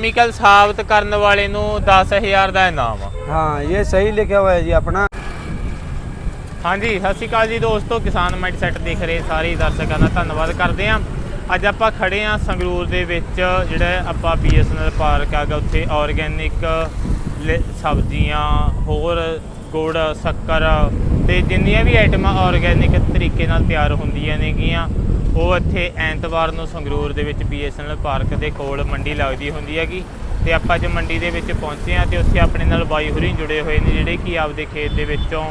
Chemical ਸਾਬਤ ਕਰਨ ਵਾਲੇ ਨੂੰ 10000 ਦਾ ਇਨਾਮ ਆ हाँ ये सही लिखा हुआ है जी अपना ਹਾਂਜੀ ਸਤਿ ਸ਼੍ਰੀ ਅਕਾਲ ਜੀ ਦੋਸਤੋ ਕਿਸਾਨ ਮਾਈਂਡ ਸੈੱਟ ਦੇਖ ਰਹੇ ਸਾਰੇ ਦਰਸ਼ਕਾਂ ਦਾ ਧੰਨਵਾਦ ਕਰਦੇ ਹਾਂ ਅੱਜ ਆਪਾਂ ਖੜੇ ਹਾਂ ਸੰਗਰੂਰ ਦੇ ਵਿੱਚ ਜਿਹੜਾ ਆਪਾਂ ਬੀਐਸਐਨਐਲ ਪਾਰਕ ਆਗਾ ਉੱਥੇ ਆਰਗੈਨਿਕ ਸਬਜ਼ੀਆਂ ਹੋਰ ਗੁੜ ਸ਼ੱਕਰ ਤੇ ਜਿੰਨੀਆਂ ਵੀ ਆਈਟਮਾਂ ਆਰਗੈਨਿਕ ਤਰੀਕੇ ਨਾਲ ਤਿਆਰ ਹੁੰਦੀਆਂ ਨੇਗੀਆਂ ਉਹ ਇੱਥੇ ਐਤਵਾਰ ਨੂੰ ਸੰਗਰੂਰ ਦੇ ਵਿੱਚ ਬੀਐਸਐਨਐਲ ਪਾਰਕ ਦੇ ਕੋਲ ਮੰਡੀ ਲੱਗਦੀ ਹੁੰਦੀ ਹੈਗੀ ਤੇ ਆਪਾਂ ਅੱਜ ਮੰਡੀ ਦੇ ਵਿੱਚ ਪਹੁੰਚੇ ਹਾਂ ਤੇ ਉੱਥੇ ਆਪਣੇ ਨਾਲ ਬਾਈ ਹੁਰੀ ਜੁੜੇ ਹੋਏ ਨੇ ਜਿਹੜੇ ਕਿ ਆਪਦੇ ਖੇਤ ਦੇ ਵਿੱਚੋਂ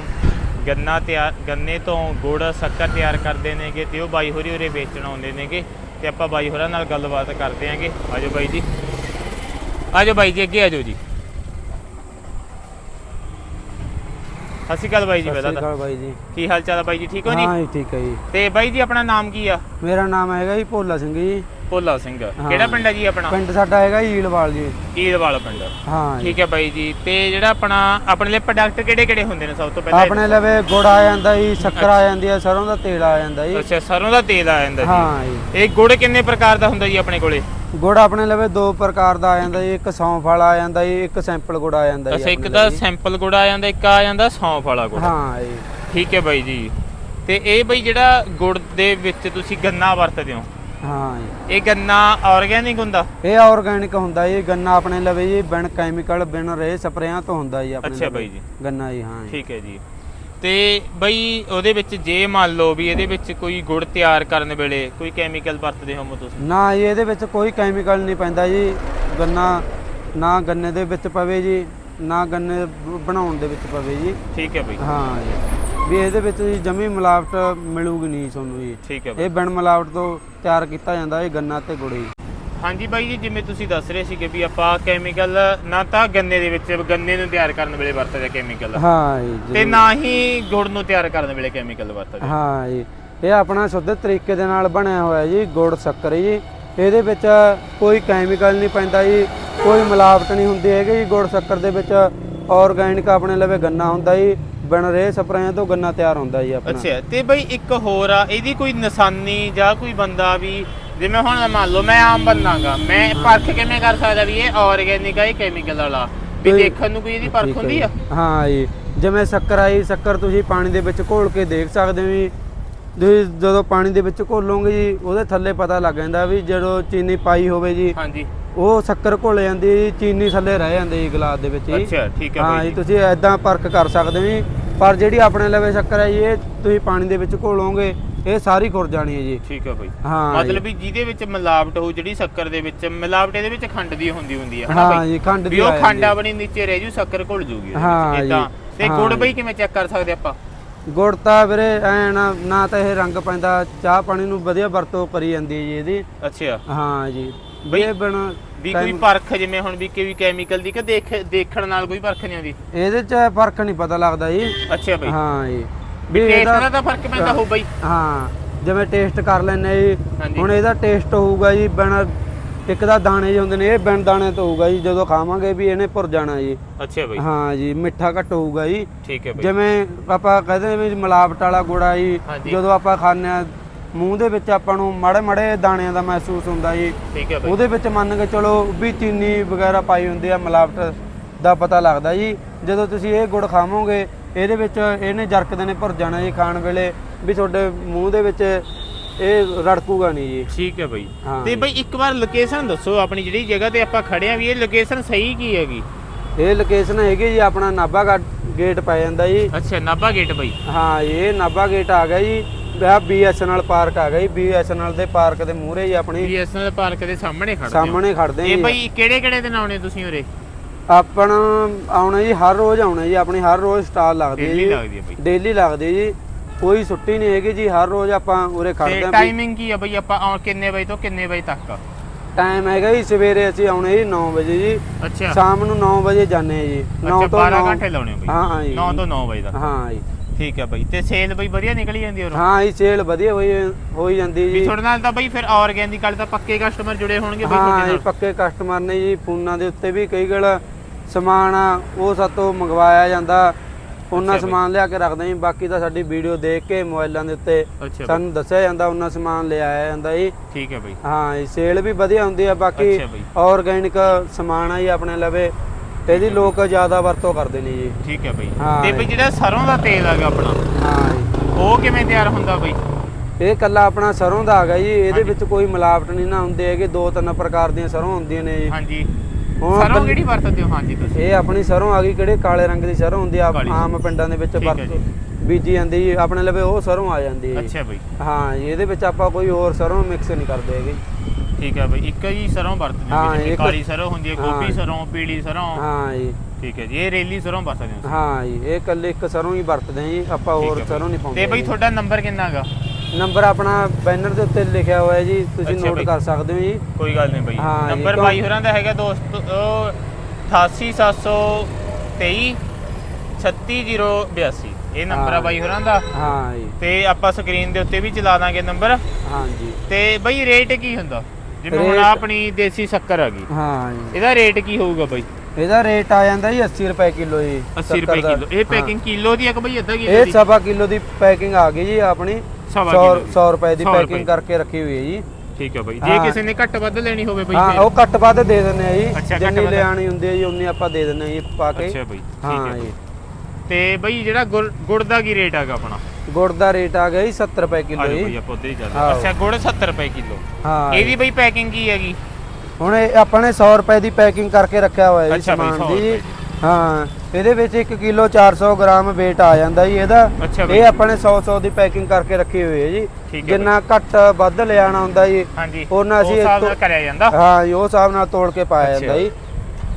ਗੰਨਾ ਤਿਆਰ, ਗੰਨੇ ਤੋਂ ਗੁੜ, ਸ਼ੱਕਰ ਤਿਆਰ ਕਰਦੇ ਨੇਗੇ ਤੇ ਉਹ ਬਾਈ ਹੋਰੀ ਉਰੇ ਵੇਚਣ ਆਉਂਦੇ ਨੇਗੇ ਤੇ ਆਪਾਂ ਬਾਈ ਹੋਰਾਂ ਨਾਲ ਗੱਲਬਾਤ ਕਰਦੇ ਆਂਗੇ ਆਜੋ ਬਾਈ ਜੀ। ਆਜੋ ਬਾਈ ਜੀ, ਅੱਗੇ ਆਜੋ ਜੀ। ਸਤਿ ਸ਼੍ਰੀ ਅਕਾਲ ਬਾਈ ਜੀ ਪਹਿਲਾਂ ਤਾਂ। ਬਾਈ ਜੀ। ਕੀ ਹਾਲ ਚਾਲ ਬਾਈ ਜੀ ਠੀਕ ਹੋ ਜੀ? ਹਾਂ ਠੀਕ ਹੈ ਜੀ। ਤੇ ਬਾਈ ਜੀ ਆਪਣਾ ਨਾਮ ਕੀ ਆ? ਮੇਰਾ ਨਾਮ ਹੈਗਾ ਜੀ ਭੋਲਾ ਸਿੰਘ ਜੀ। ਭੋਲਾ ਸਿੰਘ। ਕਿਹੜਾ ਪਿੰਡ ਆ ਜੀ ਆਪਣਾ? ਪਿੰਡ ਸਾਡਾ ਹੈਗਾ ਈਲਵਾਲ ਜੀ। ਈਦਵਾਲ ਪਿੰਡ। ਹਾਂ ਜੀ। ਠੀਕ ਹੈ ਬਾਈ ਜੀ ਤੇ ਜਿਹੜਾ ਆਪਣਾ ਆਪਣੇ ਲਈ ਪ੍ਰੋਡਕਟ ਕਿਹੜੇ ਕਿਹੜੇ ਹੁੰਦੇ ਨੇ ਸਭ ਤੋਂ ਪਹਿਲਾਂ ਆਪਣੇ ਲਵੇ ਗੁੜ ਆ ਜਾਂਦਾ ਜੀ ਸ਼ੱਕਰ ਆ ਜਾਂਦੀ ਹੈ ਸਰੋਂ ਦਾ ਤੇਲ ਆ ਜਾਂਦਾ ਜੀ। ਅੱਛਾ ਸਰੋਂ ਦਾ ਤੇਲ ਆ ਜਾਂਦਾ ਜੀ। ਹਾਂ ਜੀ। ਇਹ ਗੁੜ ਕਿੰਨੇ ਪ੍ਰਕਾਰ ਦਾ ਹੁੰਦਾ ਜੀ ਆਪਣੇ ਕੋਲੇ? ਗੁੜ ਆਪਣੇ ਲਵੇ ਦੋ ਪ੍ਰਕਾਰ ਦਾ ਆ ਜਾਂਦਾ ਜੀ ਇੱਕ ਸੌਂਫ ਵਾਲਾ ਆ ਜਾਂਦਾ ਜੀ ਇੱਕ ਸੈਂਪਲ ਗੁੜ ਆ ਜਾਂਦਾ ਜੀ ਅੱਛਾ ਇੱਕ ਆਪਣੇ ਤਾਂ ਲਵੇ। ਸੈਂਪਲ ਗੁੜ ਆ ਜਾਂਦਾ ਇੱਕ ਆ ਜਾਂਦਾ ਸੌਂਫ ਵਾਲਾ ਗੁੜ। ਹਾਂ ਜੀ। ਠੀਕ ਹੈ ਬਾਈ ਜੀ। ਤੇ ਇਹ ਬਈ ਜਿਹੜਾ ਗੁੜ ਦੇ ਵਿੱਚ ਤੁਸੀਂ ਗੰਨਾ ਵਰਤਦੇ ਹੋ ਹਾਂ ਜੀ। ਇਹ ਗੰਨਾ ਆਰਗੈਨਿਕ ਹੁੰਦਾ? ਇਹ ਆਰਗੈਨਿਕ ਹੁੰਦਾ ਜੀ ਗੰਨਾ ਆਪਣੇ ਲਵੇ ਜੀ ਬਿਨ ਕੈਮੀਕਲ ਬਿਨ ਰੇ ਸਪਰੇਆਂ ਤੋਂ ਹੁੰਦਾ ਜੀ ਆਪਣੇ ਅੱਛਾ ਲਵੇ। ਬਾਈ ਜੀ। ਗੰਨਾ ਜੀ ਹਾਂ ਜੀ। ਠੀਕ ਹੈ ਜੀ। ਤੇ ਬਈ ਉਹਦੇ ਵਿੱਚ ਜੇ ਮੰਨ ਲਓ ਵੀ ਇਹਦੇ ਵਿੱਚ ਕੋਈ ਗੁੜ ਤਿਆਰ ਕਰਨ ਵੇਲੇ ਕੋਈ ਕੈਮੀਕਲ ਵਰਤਦੇ ਹੋ ਤੁਸੀਂ? ਨਾ ਜੀ ਇਹਦੇ ਵਿੱਚ ਕੋਈ ਕੈਮੀਕਲ ਨਹੀਂ ਪੈਂਦਾ ਜੀ। ਗੰਨਾ ਨਾ ਗੰਨੇ ਦੇ ਵਿੱਚ ਪਵੇ ਜੀ ਨਾ ਗੰਨੇ ਬ- ਬਣਾਉਣ ਦੇ ਵਿੱਚ ਪਵੇ ਜੀ। ਠੀਕ ਹੈ ਬਈ। ਹਾਂ ਜੀ। ਵੀ ਇਹਦੇ ਵਿੱਚ ਜੀ ਜਮੀ ਮਿਲਾਵਟ ਮਿਲੂਗੀ ਨਹੀਂ ਤੁਹਾਨੂੰ ਜੀ। ਠੀਕ ਹੈ ਬਈ। ਇਹ ਬਿਨ ਮਿਲਾਵਟ ਤੋਂ ਤਿਆਰ ਕੀਤਾ ਜਾਂਦਾ ਇਹ ਗੰਨਾ ਤੇ ਗੁੜ ਜੀ। ਹਾਂਜੀ ਬਾਈ ਜੀ ਜਿਵੇਂ ਤੁਸੀਂ ਦੱਸ ਰਹੇ ਸੀਗੇ ਵੀ ਆਪਾਂ ਕੈਮੀਕਲ ਨਾ ਤਾਂ ਗੰਨੇ ਦੇ ਵਿੱਚ ਗੰਨੇ ਨੂੰ ਤਿਆਰ ਕਰਨ ਵੇਲੇ ਵਰਤਦੇ ਕੈਮੀਕਲ ਹਾਂ ਜੀ ਤੇ ਜ਼ਰੂਰ। ਨਾ ਹੀ ਗੁੜ ਨੂੰ ਤਿਆਰ ਕਰਨ ਵੇਲੇ ਕੈਮੀਕਲ ਵਰਤਦੇ ਹਾਂ। ਜੀ ਇਹ ਆਪਣਾ ਸ਼ੁੱਧ ਤਰੀਕੇ ਦੇ ਨਾਲ ਬਣਿਆ ਹੋਇਆ ਜੀ ਗੁੜ ਸ਼ੱਕਰ ਜੀ। ਇਹਦੇ ਵਿੱਚ ਕੋਈ ਕੈਮੀਕਲ ਨਹੀਂ ਪੈਂਦਾ ਜੀ ਕੋਈ ਮਿਲਾਵਟ ਨਹੀਂ ਹੁੰਦੀ ਹੈਗੀ ਜੀ ਗੁੜ ਸ਼ੱਕਰ ਦੇ ਵਿੱਚ ਆਰਗੈਨਿਕ ਆਪਣੇ ਲਵੇ ਗੰਨਾ ਹੁੰਦਾ ਜੀ। ਬਿਨ ਰੇ ਸਪਰੇਆਂ ਤੋਂ ਗੰਨਾ ਤਿਆਰ ਹੁੰਦਾ ਜੀ ਆਪਣਾ। ਅੱਛਾ ਤੇ ਬਈ ਇੱਕ ਹੋਰ ਆ ਇਹਦੀ ਕੋਈ ਨਿਸ਼ਾਨੀ ਜਾਂ ਕੋਈ ਬੰਦਾ ਵੀ ਜਿਵੇਂ ਹੁਣ ਮੰਨ ਲਓ ਮੈਂ ਆਮ ਬੰਦਾਗਾ ਮੈਂ ਪਰਖ ਕਿਵੇਂ ਕਰ ਸਕਦਾ ਵੀ ਇਹ ਆਰਗੈਨਿਕ ਆ ਇਹ ਕੈਮੀਕਲ ਵਾਲਾ? ਵੀ ਕੋਈ- ਦੇਖਣ ਨੂੰ ਕੋਈ ਇਹਦੀ ਪਰਖ ਹੁੰਦੀ ਆ। ਹਾਂ ਜੀ ਜਿਵੇਂ ਸ਼ੱਕਰ ਆਈ ਸ਼ੱਕਰ ਤੁਸੀਂ ਪਾਣੀ ਦੇ ਵਿੱਚ ਘੋਲ ਕੇ ਦੇਖ ਸਕਦੇ ਹੋ ਜੀ। ਤੁਸੀਂ ਜਦੋਂ ਪਾਣੀ ਦੇ ਵਿੱਚ ਘੋਲੋਗੇ ਜੀ ਉਹਦੇ ਥੱਲੇ ਪਤਾ ਲੱਗ ਜਾਂਦਾ ਵੀ ਜਦੋਂ ਚੀਨੀ ਪਾਈ ਹੋਵੇ ਜੀ ਹਾਂਜੀ ਉਹ ਸ਼ੱਕਰ ਘੁਲ ਜਾਂਦੀ ਹੈ ਜੀ ਚੀਨੀ ਥੱਲੇ ਰਹਿ ਜਾਂਦੀ ਜੀ ਗਲਾਸ ਦੇ ਵਿੱਚ ਜੀ। ਅੱਛਾ ਠੀਕ ਹੈ ਹਾਂ ਬਾਈ ਜੀ ਜੀ। ਤੁਸੀਂ ਐਦਾਂ ਪਰਖ ਕਰ ਸਕਦੇ ਹੋ ਜੀ। ਪਰ ਜਿਹੜੀ ਆਪਣੇ ਲਵੇ ਸ਼ੱਕਰ ਹੈ ਜੀ ਇਹ ਤੁਸੀਂ ਪਾਣੀ ਦੇ ਵਿੱਚ ਘੋਲੋਗੇ ਇਹ ਸਾਰੀ ਖੁਰ ਜਾਣੀ ਹੈ ਜੀ। ਠੀਕ ਹੈ ਬਾਈ। ਹਾਂ ਮਤਲਬ ਵੀ ਜਿਹਦੇ ਵਿੱਚ ਮਿਲਾਵਟ ਹੋ ਜਿਹੜੀ ਸ਼ੱਕਰ ਦੇ ਵਿੱਚ ਮਿਲਾਵਟ ਇਹਦੇ ਵਿੱਚ ਖੰਡ ਦੀ ਹੁੰਦੀ ਹੁੰਦੀ ਆ ਹਾਂ ਬਾਈ? ਜੀ ਖੰਡ ਵੀ ਦੀ ਉਹ ਆ ਖੰਡ ਹੈ। ਆਪਣੀ ਨੀਚੇ ਰਹਿ ਜੂ ਸ਼ੱਕਰ ਘੁਲ ਜੂਗੀ ਹਾਂ ਜੀ। ਤੇ ਹਾਂ ਗੁੜ। ਬਈ ਕਿਵੇਂ ਚੈੱਕ ਕਰ ਸਕਦੇ ਆਪਾਂ? ਗੁੜ ਤਾਂ ਵੀਰੇ ਐ ਨਾ ਨਾ ਤਾਂ ਇਹ ਰੰਗ ਪੈਂਦਾ ਚਾਹ ਪਾਣੀ ਨੂੰ ਵਧੀਆ ਵਰਤੋਂ ਕਰੀ ਜਾਂਦੀ ਹੈ ਜੀ ਇਹਦੀ। ਅੱਛਾ। ਹਾਂ ਜੀ। ਬਈ, ਬਿਨ ਵੀ ਕੋਈ ਪਰਖ ਜਿਵੇਂ ਹੁਣ ਵੀ ਕੋਈ ਕੈਮੀਕਲ ਦੀ ਕਿ ਦੇਖ ਦੇਖਣ ਨਾਲ ਕੋਈ ਪਰਖ ਨਹੀਂ ਆਉਂਦੀ? ਇਹਦੇ ਚ ਫ਼ਰਕ ਨਹੀਂ ਪਤਾ ਲੱਗਦਾ ਜੀ। ਅੱਛਾ ਬਈ। ਹਾਂ ਜੀ। ਵੀ ਟੇਸਟ ਦਾ ਤਾਂ ਫ਼ਰਕ ਪੈਂਦਾ ਹੋਊ ਬਈ। ਹਾਂ ਜਿਵੇਂ ਟੇਸਟ ਕਰ ਲੈਨੇ ਜੀ। ਹੁਣ ਇਹਦਾ ਟੇਸਟ ਹੋਊਗਾ ਜੀ ਬਿਨ ਇੱਕ ਦਾ ਦਾਣੇ ਜਿਹੇ ਹੁੰਦੇ ਨੇ ਇਹ ਬਿਨ ਦਾਣੇ ਤੋਂ ਹੋਊਗਾ ਜੀ ਜਦੋਂ ਖਾਵਾਂਗੇ ਵੀ ਇਹਨੇ ਭੁਰ ਜਾਣਾ ਜੀ। ਅੱਛਾ ਬਈ। ਹਾਂ ਜੀ ਮਿੱਠਾ ਘੱਟ ਹੋਊਗਾ ਜੀ। ਠੀਕ ਹੈ ਬਈ। ਜਿਵੇਂ ਆਪਾਂ ਕਹਿੰਦੇ ਵੀ ਮਿਲਾਵਟ ਵਾਲਾ ਗੁੜਾ ਜੀ। ਜਦੋਂ ਆਪਾਂ ਖਾਂਦੇ ਆ ਮੂੰਹ ਦੇ ਵਿੱਚ ਆਪਾਂ ਨੂੰ ਮਾੜੇ ਮਾੜੇ ਦਾਣਿਆਂ ਦਾ ਮਹਿਸੂਸ ਹੁੰਦਾ ਜੀ। ਠੀਕ ਹੈ ਬਈ। ਉਹਦੇ ਵਿੱਚ ਮੰਨ ਕੇ ਚਲੋ ਵੀ ਚੀਨੀ ਵਗੈਰਾ ਪਾਈ ਹੁੰਦੀ ਆ ਮਿਲਾਵਟ ਦਾ ਪਤਾ ਲੱਗਦਾ ਜੀ। ਜਦੋਂ ਤੁਸੀਂ ਇਹ ਗੁੜ ਖਾਵੋਗੇ ਇਹਦੇ ਵਿੱਚ ਇਹਨੇ ਜਰਕਦੇ ਨੇ ਭੁਰ ਜਾਣਾ ਜੀ ਖਾਣ ਵੇਲੇ ਵੀ ਤੁਹਾਡੇ ਮੂੰਹ ਦੇ ਵਿੱਚ ਇਹ ਰੜਕੂਗਾ ਨਹੀਂ ਜੀ। ਠੀਕ ਹੈ ਬਈ। ਤੇ ਬਈ ਇੱਕ ਵਾਰ ਲੋਕੇਸ਼ਨ ਦੱਸੋ ਆਪਣੀ ਜਿਹੜੀ ਜਗ੍ਹਾ ਤੇ ਆਪਾਂ ਖੜੇ ਆ ਵੀ ਇਹ ਲੋਕੇਸ਼ਨ ਸਹੀ ਕੀ ਹੈਗੀ? ਇਹ ਲੋਕੇਸ਼ਨ ਹੈਗੀ ਜੀ ਆਪਣਾ ਨਾਭਾ ਗੇਟ ਪੈ ਜਾਂਦਾ ਜੀ। ਅੱਛਾ ਨਾਭਾ ਗੇਟ ਬਈ। ਹਾਂ ਇਹ ਨਾਭਾ ਗੇਟ ਆ ਗਿਆ ਜੀ। ਆ ਬੀਐਸਐਨਐਲ ਪਾਰਕ ਆ ਜੀ ਬੀਐਸਐਨਐਲ ਦੇ ਪਾਰਕ ਦੇ ਮੂਹਰੇ ਹੀ ਆਪਣੀ ਬੀਐਸਐਨਐਲ ਪਾਰਕ ਦੇ ਸਾਹਮਣੇ ਖੜਦੇ ਹੋ। ਸਾਹਮਣੇ ਖੜਦੇ ਇਹ ਜੀ ਬਈ ਕਿਹੜੇ ਕਿਹੜੇ ਦਿਨ ਆਉਣੇ ਤੁਸੀਂ ਉਰੇ? ਆਪਣਾ ਆਉਣਾ ਜੀ ਹਰ ਰੋਜ਼ ਆਉਣਾ ਜੀ। ਆਪਣੀ ਹਰ ਰੋਜ਼ ਸਟਾਲ ਲੱਗਦੀ ਹੈ ਡੇਲੀ ਲੱਗਦੀ ਹੈ ਬਈ। ਡੇਲੀ ਲੱਗਦੀ ਹੈ ਜੀ। ਕੋਈ ਛੁੱਟੀ ਨਹੀਂ ਹੈਗੀ ਜੀ। ਹਰ ਰੋਜ਼ ਆਪਾਂ ਉਰੇ ਖੜਦੇ ਤੇ ਆਂ ਟਾਈਮਿੰਗ ਕੀ ਹੈ ਬਈ? ਆਪਾਂ ਆਉਣ ਕਿੰਨੇ ਵਜੇ ਤੋਂ ਕਿੰਨੇ ਵਜੇ ਤੱਕ? ਟਾਈਮ ਹੈਗਾ ਜੀ। ਸਵੇਰੇ ਅਸੀਂ ਆਉਣੇ ਜੀ 9 ਵਜੇ ਜੀ। ਅੱਛਾ। ਸ਼ਾਮ ਨੂੰ 9 ਵਜੇ ਜਾਂਦੇ ਹਾਂ ਜੀ। 9 ਅੱਛਾ ਤੋਂ 12 9 ਘੰਟੇ ਲਾਉਣੇ ਬਈ। ਹਾਂ ਹਾਂ ਜੀ। 9 ਤੋਂ 9 ਵਜੇ ਤੱਕ। ਹਾਂ ਜੀ। ਠੀਕ ਹੈ ਬਈ। ਤੇ ਸੇਲ ਬਈ ਵਧੀਆ ਨਿਕਲੀ ਜਾਂਦੀ ਉਰੋਂ? ਹਾਂ ਜੀ ਸੇਲ ਵਧੀਆ ਹੋਈ ਹੋਈ ਜਾਂਦੀ ਵੀ ਜੀ। ਤੁਹਾਡੇ ਨਾਲ ਤਾਂ ਬਈ ਫਿਰ ਆਰਗੈਨਿਕ ਵਾਲੇ ਤਾਂ ਪੱਕੇ ਕਸਟਮਰ ਜੁੜੇ ਹੋਣਗੇ ਬਈ ਹਾਂ ਤੁਹਾਡੇ ਨਾਲ। ਪੱਕੇ ਕਸਟਮਰ ਨੇ ਜੀ। ਫੋਨਾਂ ਦੇ ਉੱਤੇ ਵੀ ਕਈ ਗੱਲ ਸਮਾਨ ਆ ਉਹ ਸਾਤੋਂ ਮੰਗਵਾਇਆ ਜਾਂਦਾ। ਉਹਨਾਂ ਅੱਛਾ ਬਈ। ਸਮਾਨ ਲਿਆ ਕੇ ਰੱਖਦੇ ਜੀ। ਬਾਕੀ ਤਾਂ ਸਾਡੀ ਵੀਡੀਓ ਦੇਖ ਕੇ ਮੋਬਾਈਲਾਂ ਦੇ ਉੱਤੇ ਅੱਛਾ ਬਈ। ਸਾਨੂੰ ਦੱਸਿਆ ਜਾਂਦਾ ਉਹਨਾਂ ਸਮਾਨ ਲਿਆਇਆ ਜਾਂਦਾ ਜੀ। ਠੀਕ ਹੈ ਬਈ। ਹਾਂ ਜੀ ਸੇਲ ਵੀ ਵਧੀਆ ਹੁੰਦੀ ਆ। ਬਾਕੀ ਅੱਛਾ ਬਈ। ਆਰਗੈਨਿਕ ਸਮਾਨ ਆ ਜੀ ਆਪਣੇ ਲਵੇ। ਇਹਦੀ ਲੋਕ ਜ਼ਿਆਦਾ ਵਰਤੋਂ ਕਰਦੇ ਨੇ ਜੀ। ਠੀਕ ਹੈ ਬਈ। ਹਾਂ ਤੇ ਬਈ ਜਿਹੜਾ ਸਰੋਂ ਦਾ ਤੇਲ ਹੈਗਾ ਆਪਣਾ ਹਾਂ ਜੀ। ਉਹ ਕਿਵੇਂ ਤਿਆਰ ਹੁੰਦਾ ਬਈ? ਇਹ ਕੱਲਾ ਆਪਣਾ ਸਰੋਂ ਦਾ ਹੈਗਾ ਜੀ ਇਹਦੇ। ਵਿੱਚ ਕੋਈ ਮਿਲਾਵਟ ਨਹੀਂ ਨਾ ਹੁੰਦੀ ਹੈਗੇ ਦੋ ਤਿੰਨ ਪ੍ਰਕਾਰ ਦੀਆਂ ਸਰੋਂ ਹੁੰਦੀਆਂ ਨੇ ਜੀ। ਹਾਂਜੀ। ਹੁਣ ਸਰੋਂ ਕਿਹੜੀ ਵਰਤਦੇ ਹੋ? ਹਾਂਜੀ ਤੁਸੀਂ। ਇਹ ਆਪਣੀ ਸਰੋਂ ਆ ਗਈ ਕਿਹੜੇ ਕਾਲੇ ਰੰਗ ਦੀ ਸਰੋਂ ਹੁੰਦੀ ਆ। ਆਮ ਪਿੰਡਾਂ ਦੇ ਵਿੱਚ ਠੀਕ ਹੈ ਵਰਤੋਂ ਬੀਜੀ ਜਾਂਦੀ ਜੀ ਆਪਣੇ ਲਵੇ ਉਹ ਸਰੋਂ ਆ ਜਾਂਦੀ ਹੈ ਜੀ। ਅੱਛਾ ਬਈ। ਹਾਂ ਜੀ, ਇਹਦੇ ਵਿੱਚ ਆਪਾਂ ਕੋਈ ਹੋਰ ਸਰੋਂ ਮਿਕਸ ਨਹੀਂ ਕਰਦੇ ਹੈਗੇ। ਠੀਕ ਹੈ ਬਈ ਇੱਕ ਜੀ ਸਰੋਂ ਵਰਤਦੇ ਹਾਂ, ਹੋ ਜਿਵੇਂ ਇੱਕ- ਕਾਲੀ ਸਰੋਂ ਹੁੰਦੀ ਹੈ ਗੋਭੀ ਹਾਂ। ਸਰੋਂ ਪੀਲੀ ਸਰੋਂ। ਹਾਂ ਜੀ। ਠੀਕ ਹੈ ਜੀ ਇਹ ਰੇਲੀ ਸਰੋਂ ਵਰਤਦੇ ਹੋ ਹਾਂ ਜੀ ਇਹ ਕੱਲੇ ਇੱਕ ਸਰੋਂ ਹੀ ਵਰਤਦੇ ਹਾਂ ਜੀ ਆਪਾਂ ਠੀਕ ਹੋਰ ਹੈ ਸਰੋਂ ਨਹੀਂ ਪਾਉਂਦੇ ਤੇ ਬਈ ਹੈਗੇ। ਤੁਹਾਡਾ ਨੰਬਰ ਕਿੰਨਾ ਹੈਗਾ? ਨੰਬਰ ਆਪਣਾ ਬੈਨਰ ਦੇ ਉੱਤੇ ਲਿਖਿਆ ਹੋਇਆ ਜੀ ਤੁਸੀਂ ਅੱਛਾ ਨੋਟ ਬਈ। ਕਰ ਸਕਦੇ ਹੋ ਜੀ। ਕੋਈ ਗੱਲ ਨਹੀਂ ਬਈ। ਹਾਂ ਨੰਬਰ ਬਾਈ ਹੋਰਾਂ ਦਾ ਹੈਗਾ ਦੋਸਤ ਉਹ 88723 36082 ਇਹ ਨੰਬਰ ਆ ਹਾਂ। ਬਾਈ ਹੋਰਾਂ ਦਾ। ਹਾਂ ਜੀ। ਤੇ ਆਪਾਂ ਸਕਰੀਨ ਦੇ ਉੱਤੇ ਵੀ ਚਲਾ ਦਾਂਗੇ ਨੰਬਰ ਹਾਂ ਜੀ। ਤੇ ਬਈ ਰੇਟ ਕੀ ਹੁੰਦਾ? ਜਿਵੇਂ ਹੁਣ ਆਪਣੀ ਦੇਸੀ ਸ਼ੱਕਰ ਆ ਗਈ। ਹਾਂ ਜੀ। ਇਹਦਾ ਰੇਟ ਕੀ ਹੋਊਗਾ ਬਈ? ਇਹਦਾ ਰੇਟ ਆ ਜਾਂਦਾ ਜੀ 80 ਰੁਪਏ ਕਿਲੋ ਜੀ 80 ਰੁਪਏ। ਕਿਲੋ। ਇਹ ਪੈਕਿੰਗ ਕਿਲੋ ਦੀ ਆ ਕਿ ਬਈ ਅੱਧਾ ਹਾਂ। ਕਿਲੋ ਇਹ ਸਵਾ ਕਿਲੋ ਦੀ ਪੈਕਿੰਗ ਆ ਗਈ ਜੀ ਆਪਣੀ। ਸਵਾ 100 ਕਿਲੋ ਦੀ। 100 ਰੁਪਏ ਦੀ 100 ਰੁਪਏ। ਪੈਕਿੰਗ ਕਰਕੇ ਰੱਖੀ ਹੋਈ ਹੈ ਜੀ। ਠੀਕ ਹੈ ਬਈ। ਜੇ ਹਾਂ। ਕਿਸੇ ਨੇ ਘੱਟ ਵੱਧ ਲੈਣੀ ਹੋਵੇ ਬਈ ਹਾਂ? ਉਹ ਘੱਟ ਵੱਧ ਦੇ ਦਿੰਦੇ ਆ ਜੀ। ਜਿੰਨੀ। ਲਿਆਣੀ ਹੁੰਦੀ ਹੈ ਜੀ ਉਨੀ ਆਪਾਂ ਦੇ ਦਿੰਦੇ ਆ ਜੀ ਪਾ ਕੇ। ਅੱਛਾ ਬਈ ਠੀਕ ਹਾਂ ਹੈ। ਤੇ ਬਈ ਜਿਹੜਾ ਗੁੜ ਦਾ ਕੀ ਰੇਟ ਹੈਗਾ ਆਪਣਾ? ਗੁੜ ਦਾ ਰੇਟ ਆ ਗਿਆ ਜੀ 70 ਰੁਪਏ ਕਿਲੋ ਬਈ ਜੀ। ਆਪਾਂ ਉੱਧਰ ਹੀ ਚੱਲਦੇ ਆਹੋ। ਅੱਛਾ ਗੁੜ 70 ਰੁਪਏ ਕਿਲੋ। ਹਾਂ। ਇਹਦੀ ਬਈ ਪੈਕਿੰਗ ਕੀ ਹੈਗੀ? ਹੁਣ ਇਹ ਆਪਾਂ ਨੇ 100 ਰੁਪਏ ਦੀ ਪੈਕਿੰਗ ਕਰਕੇ ਰੱਖਿਆ ਹੋਇਆ ਜੀ ਅੱਛਾ ਬਈ, ਸਮਾਨ 100 ਦੀ। ਰੁਪਏ ਜੀ ਦੀ। ਹਾਂ ਇਹਦੇ ਵਿੱਚ 1 ਕਿਲੋ 400 ਗ੍ਰਾਮ weight ਆ ਜਾਂਦਾ ਜੀ ਇਹਦਾ। ਅੱਛਾ ਬਈ। ਇਹ ਆਪਾਂ ਨੇ 100 100 ਦੀ ਪੈਕਿੰਗ ਕਰਕੇ ਰੱਖੀ ਹੋਈ ਹੈ ਜੀ। ਠੀਕ ਹੈ ਜਿੰਨਾ ਘੱਟ ਵੱਧ ਲਿਆਣਾ ਹੁੰਦਾ ਜੀ ਹਾਂਜੀ। ਉਹਨਾਂ ਅਸੀਂ ਉਸ ਹਿਸਾਬ ਨਾਲ ਇੱਥੋਂ- ਕਰਿਆ ਜਾਂਦਾ। ਹਾਂ ਜੀ ਉਹ ਹਿਸਾਬ ਨਾਲ ਤੋਲ ਕੇ ਪਾਇਆ ਅੱਛਾ। ਜਾਂਦਾ ਜੀ।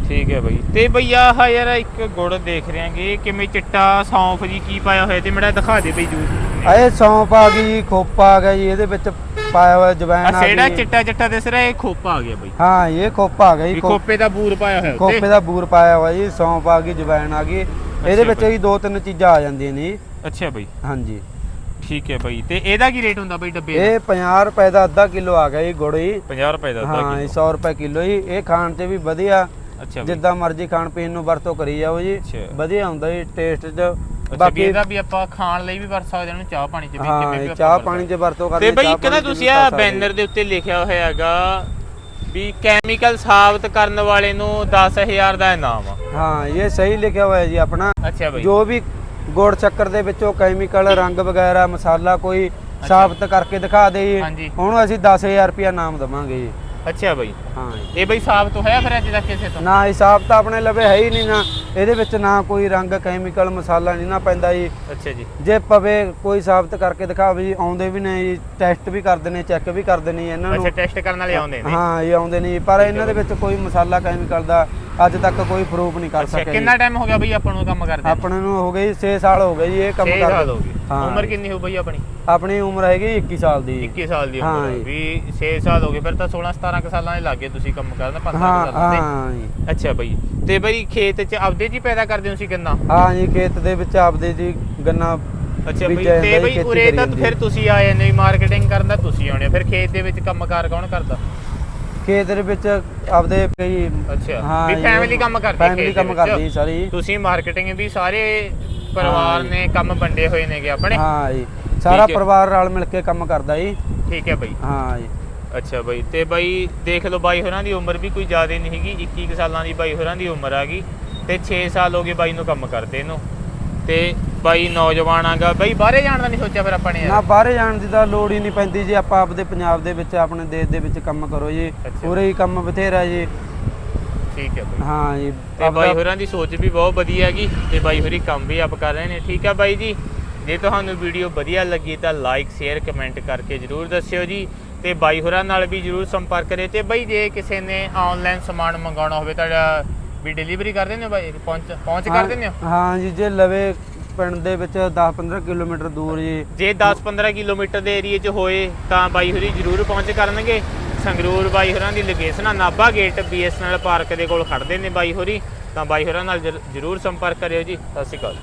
ਠੀਕ ਹੈ ਬਈ। ਤੇ ਬਈ ਆਹ ਯਾਰ ਇੱਕ ਗੁੜ ਦੇਖ ਰਿਆਂਗੇ ਕਿਵੇਂ ਚਿੱਟਾ ਸੌਂਫ ਜੀ ਕੀ ਪਾਇਆ ਹੋਇਆ ਤੇ ਮੜਾ ਦਿਖਾ ਦੇ ਬਈ ਜੂਸ। ਇਹ ਸੌਂਫ ਆ ਗਈ ਜੀ ਖੋਪਾ ਆ ਗਿਆ ਜੀ ਇਹਦੇ ਵਿੱਚ ਪਾਇਆ ਹੋਇਆ ਜਵੈਣ ਆ ਗਈ। ਚਿੱਟਾ ਚਿੱਟਾ ਦਿਸ ਰਿਹਾ ਇਹ ਖੋਪਾ ਆ ਗਿਆ ਬਈ। ਹਾਂ ਇਹ ਖੋਪਾ ਆ ਗਿਆ ਜੀ ਖੋ- ਖੋਪੇ ਦਾ ਬੂਰ ਪਾਇਆ ਹੋਇਆ ਖੋਪੇ ਦਾ ਬੂਰ ਪਾਇਆ ਹੋਇਆ ਜੀ ਸੌਂਫ ਆ ਗਈ ਜਵੈਣ ਆ ਗਈ। ਇਹਦੇ ਵਿੱਚ। ਹੀ ਦੋ ਤਿੰਨ ਚੀਜ਼ਾਂ ਆ ਜਾਂਦੀਆਂ ਨੇ ਜੀ। ਅੱਛਾ ਬਈ। ਹਾਂਜੀ। ਠੀਕ ਹੈ ਬਈ। ਤੇ ਇਹਦਾ ਕੀ ਰੇਟ ਹੁੰਦਾ ਬਈ ਡੱਬੇ ਦਾ? ਇਹ 50 ਰੁਪਏ ਦਾ ਅੱਧਾ ਕਿਲੋ ਆ ਗਿਆ ਜੀ ਗੁੜ ਜੀ। 50 ਰੁਪਏ ਦਾ ਹਾਂ ਜੀ 100 ਰੁਪਏ ਕਿਲੋ ਜੀ। ਇਹ ਖਾਣ ਤੇ ਵੀ ਵਧੀਆ। ਅੱਛਾ ਬਈ। ਜਿੱਦਾਂ ਮਰਜ਼ੀ ਖਾਣ ਪੀਣ ਨੂੰ ਵਰਤੋਂ ਕਰੀ ਜਾਓ ਜੀ। ਅੱਛਾ। ਵਧੀਆ ਹੁੰਦਾ ਜੀ ਟੇਸਟ 'ਚ। ਬਾਕੀ ਬਾਕੀ ਇਹਦਾ ਵੀ ਆਪਾਂ ਖਾਣ ਲਈ ਵੀ ਵਰਤ ਸਕਦੇ ਹਾਂ ਇਹਨੂੰ ਚਾਹ ਪਾਣੀ ਚ ਵੀ ਹਾਂ ਕਿਵੇਂ ਵੀ ਇਹ ਚਾਹ ਪਾਣੀ 'ਚ ਵਰਤੋਂ। ਕਰਦੇ ਤੇ ਬਈ ਇੱਕ ਨਾ ਤੁਸੀਂ ਆ। ਬੈਨਰ ਦੇ ਉੱਤੇ ਲਿਖਿਆ ਹੋਇਆ ਹੈਗਾ ਵੀ ਕੈਮੀਕਲ ਸਾਬਤ ਕਰਨ ਵਾਲੇ ਨੂੰ 10000 ਦਾ ਇਨਾਮ ਆ। ਹਾਂ ਇਹ ਸਹੀ ਲਿਖਿਆ ਹੋਇਆ ਜੀ ਆਪਣਾ। ਅੱਛਾ ਬਈ। ਜੋ ਵੀ ਗੁੜ ਚੱਕਰ ਦੇ ਵਿੱਚੋਂ ਕੈਮੀਕਲ ਰੰਗ ਵਗੈਰਾ ਮਸਾਲਾ ਕੋਈ ਸਾਬਤ ਕਰਕੇ ਦਿਖਾ ਦੇ ਜੀ। ਹਾਂਜੀ। ਹੁਣ ਅਸੀਂ 10000 ਰੁਪਇਆ ਨਾਮ ਦਵਾਂਗੇ ਜੀ। ਅੱਛਾ ਬਈ। ਹਾਂ ਇਹ ਬਈ ਸਾਬਤ ਹੋਇਆ ਫਿਰ ਅੱਜ ਤੱਕ ਕਿਸੇ ਤੋਂ? ਨਾ ਹਿਸਾਬ ਤਾਂ ਆਪਣੇ ਲਵੇ ਹੈ ਹੀ ਨਹੀਂ ਨਾ। ਇਹਦੇ ਵਿੱਚ ਨਾ ਕੋਈ ਰੰਗ ਕੈਮੀਕਲ ਮਸਾਲਾ ਨਹੀਂ ਨਾ ਪੈਂਦਾ ਜੀ। ਅੱਛਾ ਜੀ। ਜੇ ਪਵੇ ਕੋਈ ਸਾਬਤ ਕਰਕੇ ਦਿਖਾਵੇ ਜੀ ਆਉਂਦੇ ਵੀ ਨੇ ਜੀ ਟੈਸਟ ਵੀ ਕਰਦੇ ਨੇ ਚੈੱਕ ਵੀ ਕਰਦੇ ਨੇ ਇਹਨਾਂ ਅੱਛਾ ਨੂੰ ਟੈਸਟ ਕਰਨ ਵਾਲੇ ਆਉਂਦੇ ਨੇ। ਹਾਂ ਇਹ ਆਉਂਦੇ ਨੇ ਜੀ, ਪਰ ਇਹਨਾਂ ਦੇ ਵਿੱਚ ਕੋਈ ਮਸਾਲਾ ਕੈਮੀਕਲ ਦਾ ਅੱਜ ਤੱਕ ਕੋਈ ਪ੍ਰੂਫ ਨਹੀਂ ਕਰ ਅੱਛਾ ਸਕਿਆ ਕਿੰਨਾ। ਟਾਈਮ ਹੋ ਗਿਆ ਬਈ ਆਪਾਂ ਨੂੰ ਕੰਮ ਕਰਦੇ ਆਪਣੇ ਨੂੰ ਹੋ ਗਏ 6 ਸਾਲ ਹੋ ਗਏ ਜੀ ਇਹ ਕੰਮ ਕਰਦੇ। ਸਾਲ ਹੋ ਗਏ। ਹਾਂ। ਉਮਰ ਕਿੰਨੀ ਹੋ ਬਈ ਆਪਣੀ? ਆਪਣੀ ਉਮਰ ਹੈਗੀ 21 ਸਾਲ ਦੀ। 21 ਸਾਲ ਦੀ ਹਾਂ ਉਮਰ। ਵੀ 6 ਸਾਲ ਹੋ ਗਏ ਫਿਰ ਤਾਂ 16 17 ਕੁ ਸਾਲਾਂ ਦੇ ਲੱਗੇ ਤੁਸੀਂ ਕੰਮ ਕਰਨ 15 ਹਾਂ ਕੁ ਸਾਲਾਂ ਦੇ ਅੱਛਾ ਬਈ। ਤੇ ਬਈ ਖੇਤ 'ਚ ਆਪਦੇ 'ਚ ਹੀ ਪੈਦਾ ਕਰਦੇ ਹੋ ਸੀ ਕਿੰਨਾ ਹਾਂ ਜੀ ਖੇਤ ਦੇ ਵਿੱਚ ਆਪਦੇ ਜੀ ਗੰਨਾ ਅੱਛਾ ਬਈ ਬੀਜਿਆ ਤੇ ਜਾਂਦਾ ਜੀ, ਬਈ ਖੇਤੀ ਉਰੇ ਕਰੀ ਤਾਂ ਜਾਂਦੀ ਫਿਰ ਤੁਸੀਂ ਆਏ ਨੇ ਮਾਰਕੀਟਿੰਗ ਕਰਨ ਦਾ ਤੁਸੀਂ ਆਉਣੇ ਫਿਰ ਖੇਤ ਦੇ ਵਿੱਚ ਕੰਮਕਾਰ ਕੌਣ ਕਰਦਾ? ਖੇਤ ਦੇ ਵਿੱਚ ਆਪਦੇ ਕਈ ਅੱਛਾ ਵੀ ਜੀ, ਫੈਮਿਲੀ ਕੰਮ ਕਰਦੀ ਹੈ ਫੈਮਿਲੀ ਖੇਤ ਦੇ ਕੰਮ ਵਿੱਚ। ਕਰਦੀ ਸਾਰੀ। ਤੁਸੀਂ ਮਾਰਕੀਟਿੰਗ ਵੀ ਸਾਰੇ ਪਰਿਵਾਰ ਹਾਂ ਜੀ। ਨੇ ਕੰਮ ਵੰਡੇ ਹੋਏ ਨੇਗੇ ਆਪਣੇ? ਹਾਂ ਜੀ ਸਾਰਾ ਠੀਕ ਹੈ। ਪਰਿਵਾਰ ਰਲ ਮਿਲ ਕੇ ਕੰਮ ਕਰਦਾ ਜੀ। ਠੀਕ ਹੈ ਬਈ। ਹਾਂ ਜੀ। ਅੱਛਾ ਬਾਈ ਤੇ ਬਾਈ ਦੇਖ ਲਓ ਬਾਈ ਹੋਰਾਂ ਦੀ ਉਮਰ ਵੀ ਕੋਈ ਜ਼ਿਆਦਾ ਨਹੀਂ ਹੈਗੀ 21 ਕੁ ਸਾਲਾਂ ਦੀ ਬਾਈ ਹੋਰਾਂ ਦੀ ਉਮਰ ਆ ਗਈ। ਤੇ 6 ਸਾਲ ਹੋ ਗਏ ਬਾਈ ਨੂੰ ਕੰਮ ਕਰਦੇ ਇਹਨੂੰ ਤੇ ਬਾਈ ਨੌਜਵਾਨ ਆਗਾ। ਬਾਈ ਬਾਹਰੇ ਜਾਣ ਦਾ ਨਹੀਂ ਸੋਚਿਆ ਫਿਰ ਆਪਾਂ ਨੇ ਨਾ ਯਾਰ ਬਾਹਰੇ ਜਾਣ ਦੀ ਤਾਂ ਲੋੜ ਹੀ ਨਹੀਂ ਪੈਂਦੀ ਜੀ। ਆਪਾਂ ਆਪਦੇ ਪੰਜਾਬ ਦੇ ਵਿੱਚ ਆਪਣੇ ਦੇਸ਼ ਦੇ ਵਿੱਚ ਕੰਮ ਕਰੋ ਜੀ। ਅੱਛਾ। ਉਰੇ ਹੀ ਕੰਮ ਬਥੇਰਾ ਜੀ। ਠੀਕ ਹੈ ਬਾਈ। ਹਾਂ ਜੀ। ਤੇ ਬਾਈ ਆਪਦਾ- ਹੋਰਾਂ ਦੀ ਸੋਚ ਵੀ ਬਹੁਤ ਵਧੀਆ ਹੈਗੀ। ਤੇ ਬਾਈ ਹੋਰੀ ਕੰਮ ਵੀ ਆਪ ਕਰ ਰਹੇ ਨੇ। ਠੀਕ ਹੈ ਬਾਈ ਜੀ। ਜੇ ਤੁਹਾਨੂੰ ਵੀਡੀਓ ਵਧੀਆ ਲੱਗੀ ਤਾਂ ਲਾਈਕ ਸ਼ੇਅਰ ਕਮੈਂਟ ਕਰਕੇ ਜਰੂਰ ਦੱਸਿਓ ਜੀ। ਤੇ ਬਾਈ ਹੋਰਾਂ ਨਾਲ ਵੀ ਜਰੂਰ ਸੰਪਰਕ ਕਰਿਓ ਤੇ ਬਾਈ ਜੇ ਕਿਸੇ ਨੇ ਆਨਲਾਈਨ ਸਮਾਨ ਮੰਗਾਉਣਾ ਹੋਵੇ ਤਾਂ ਵੀ ਡਿਲੀਵਰੀ ਕਰ ਦਿੰਦੇ ਹੋ ਬਾਈ ਪਹੁੰਚ ਪਹੁੰਚ ਕਰ ਦਿੰਦੇ ਹੋ? ਹਾਂ ਜੀ ਜੇ ਲਵੇ ਪਿੰਡ ਦੇ ਵਿੱਚ 10-15 ਕਿਲੋਮੀਟਰ ਦੂਰ ਜੀ। ਜੇ 10-15 ਕਿਲੋਮੀਟਰ ਦੇ ਏਰੀਏ 'ਚ ਹੋਏ ਤਾਂ ਬਾਈ ਹੋਰੀ ਜ਼ਰੂਰ ਪਹੁੰਚ ਕਰਨਗੇ। ਸੰਗਰੂਰ ਬਾਈ ਹੋਰਾਂ ਦੀ ਲੋਕੇਸ਼ਨ ਆ ਨਾਭਾ ਗੇਟ ਬੀਐਸਐਨਐਲ ਪਾਰਕ ਦੇ ਕੋਲ ਖੜਦੇ ਨੇ ਬਾਈ ਹੋਰੀ। ਤਾਂ ਬਾਈ ਹੋਰਾਂ ਨਾਲ ਜ਼ਰ- ਜ਼ਰੂਰ ਸੰਪਰਕ ਕਰਿਓ ਜੀ। ਸਤਿ ਸ਼੍ਰੀ ਅਕਾਲ।